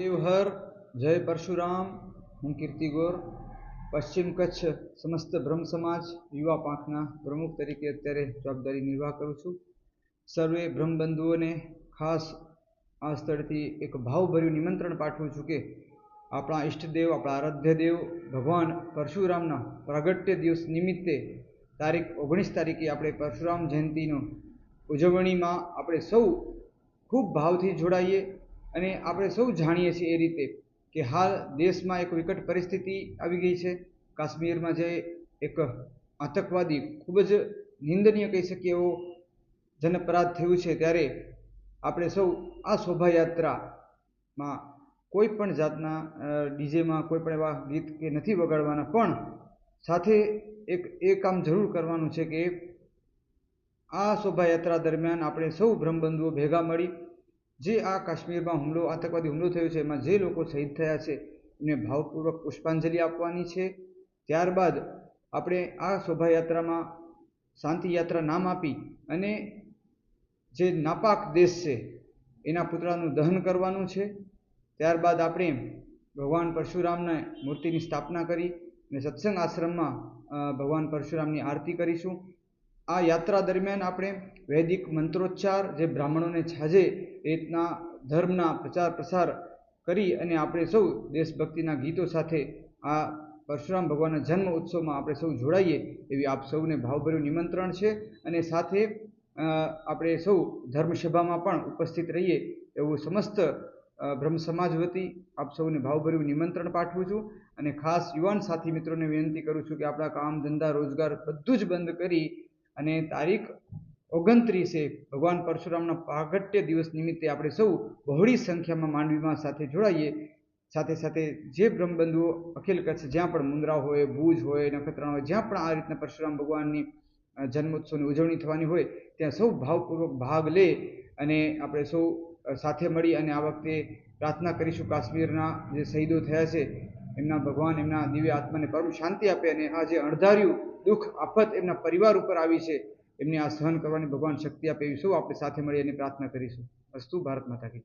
દેવહર જય પરશુરામ હું કીર્તિ ગોર પશ્ચિમ કચ્છ સમસ્ત બ્રહ્મ સમાજ યુવા પાંખના પ્રમુખ તરીકે અત્યારે જવાબદારી નિર્વાહ કરું છું. સર્વે બ્રહ્મબંધુઓને ખાસ આ સ્થળથી એક ભાવભર્યું નિમંત્રણ પાઠવું છું કે આપણા ઈષ્ટદેવ, આપણા આરાધ્ય દેવ, ભગવાન પરશુરામના પ્રાગટ્ય દિવસ નિમિત્તે તારીખ ઓગણીસ તારીખે આપણે પરશુરામ જયંતિનો ઉજવણીમાં આપણે સૌ ખૂબ ભાવથી જોડાઈએ. અને આપણે સૌ જાણીએ છીએ એ રીતે કે હાલ દેશમાં એક વિકટ પરિસ્થિતિ આવી ગઈ છે. કાશ્મીરમાં જે એક આતંકવાદી ખૂબ જ નિંદનીય કહી શકીએ એવો જનપરાધ થયું છે ત્યારે આપણે સૌ આ શોભાયાત્રામાં કોઈ પણ જાતના ડીજેમાં કોઈ પણ એવા ગીત કે નથી વગાડવાના, પણ સાથે એક, એ કામ જરૂર કરવાનું છે કે આ શોભાયાત્રા દરમિયાન આપણે સૌ બ્રહ્મબંધુઓ ભેગા મળી જે આ કાશ્મીરમાં હુમલો, આતંકવાદી હુમલો થયો છે, એમાં જે લોકો શહીદ થયા છે, એમને ભાવપૂર્વક પુષ્પાંજલિ આપવાની છે. ત્યારબાદ આપણે આ શોભાયાત્રામાં શાંતિ યાત્રા નામ આપી અને જે નાપાક દેશ છે, એના પુતળાનું દહન કરવાનું છે. ત્યારબાદ આપણે ભગવાન પરશુરામને મૂર્તિની સ્થાપના કરી અને સત્સંગ આશ્રમમાં ભગવાન પરશુરામની આરતી કરીશું. આ યાત્રા દરમિયાન આપણે વૈદિક મંત્રોચ્ચાર જે બ્રાહ્મણોને છાજે રીતના ધર્મના પ્રચાર પ્રસાર કરી અને આપણે સૌ દેશભક્તિના ગીતો સાથે આ પરશુરામ ભગવાનના જન્મ ઉત્સવમાં આપણે સૌ જોડાઈએ એવી આપ સૌને ભાવભર્યું નિમંત્રણ છે અને સાથે આપણે સૌ ધર્મસભામાં પણ ઉપસ્થિત રહીએ એવું સમસ્ત બ્રહ્મ સમાજ વતી આપ સૌને ભાવભર્યું નિમંત્રણ પાઠવું છું અને ખાસ યુવાન સાથી મિત્રોને વિનંતી કરું છું કે આપણા કામ ધંધા રોજગાર બધું જ બંધ કરી અને તારીખ ઓગણત્રીસે ભગવાન પરશુરામના પ્રાગટ્ય દિવસ નિમિત્તે આપણે સૌ બહોળી સંખ્યામાં માંડવીમાં સાથે જોડાઈએ. સાથે સાથે જે બ્રહ્મબંધુઓ, અખિલ કચ્છ જ્યાં પણ મુંદ્રા હોય, ભુજ હોય, નખત્રાણ હોય, જ્યાં પણ આ રીતના પરશુરામ ભગવાનની જન્મોત્સવની ઉજવણી થવાની હોય, ત્યાં સૌ ભાવપૂર્વક ભાગ લે અને આપણે સૌ સાથે મળી અને આ વખતે પ્રાર્થના કરીશું કાશ્મીરના જે શહીદો થયા છે એમના ભગવાન, એમના દિવ્ય આત્માને પરમ શાંતિ આપે અને આ જે અણધાર્યું દુઃખ, આફત એમના પરિવાર ઉપર આવી છે, એમને આ સહન કરવાની ભગવાન શક્તિ આપે એવી સૌ આપણે સાથે મળી એની પ્રાર્થના કરીશું. અસ્તુ ભારત માતા કી.